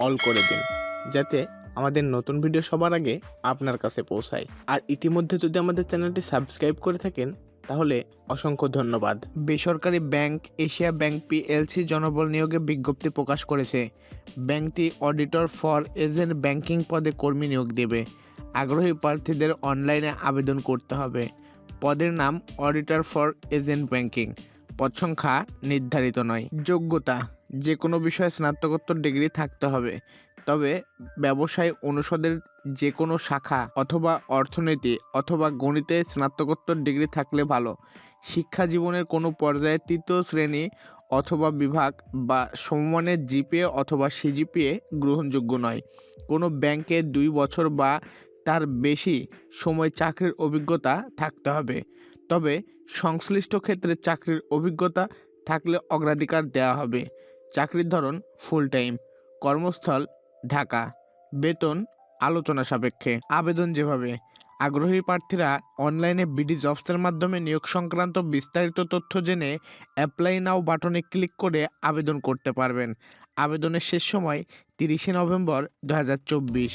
All করে দিন, যাতে আমাদের নতুন ভিডিও সবার আগে আপনার কাছে পৌঁছায়। আর ইতিমধ্যে যদি আমাদের চ্যানেলটি সাবস্ক্রাইব করে থাকেন, তাহলে অসংখ্য ধন্যবাদ। বেসরকারি ব্যাংক, এশিয়া ব্যাংক পিএলসি জনবল নিয়োগে বিজ্ঞপ্তি প্রকাশ করেছে, ব্যাংকটি অডিটর ফর এজেন্ট ব্যাংকিং পদে কর্মী নিয়োগ দেবে। আগ্রহী প্রার্থীদের অনলাইনে আবেদন করতে হবে। পদের নাম অডিটর ফর এজেন্ট ব্যাংকিং পদ সংখ্যা নির্ধারিত নয়। যোগ্যতা যে কোনো বিষয়ে স্নাতকোত্তর ডিগ্রি থাকতে হবে। তবে ব্যবসায় অনুষদের যে কোনো শাখা অথবা অর্থনীতি অথবা গণিতে স্নাতকোত্তর ডিগ্রি থাকলে ভালো। শিক্ষা জীবনের কোনো পর্যায়ে তৃতীয় শ্রেণি অথবা বিভাগ বা সমমানের জিপিএ অথবা সিজিপিএ গ্রহণযোগ্য নয়। কোনো ব্যাংকে দুই বছর বা তার বেশি সময় চাকরির অভিজ্ঞতা থাকতে হবে। তবে সংশ্লিষ্ট ক্ষেত্রে চাকরির অভিজ্ঞতা থাকলে অগ্রাধিকার দেওয়া হবে। চাকরির ধরন ফুল টাইম কর্মস্থল ঢাকা। বেতন আলোচনা সাপেক্ষে। আবেদন যেভাবে। আগ্রহী প্রার্থীরা অনলাইনে বিডি জবসের মাধ্যমে নিয়োগ সংক্রান্ত বিস্তারিত তথ্য জেনে অ্যাপ্লাই নাও বাটনে ক্লিক করে আবেদন করতে পারবেন। আবেদনের শেষ সময় তিরিশে নভেম্বর দু হাজার চব্বিশ।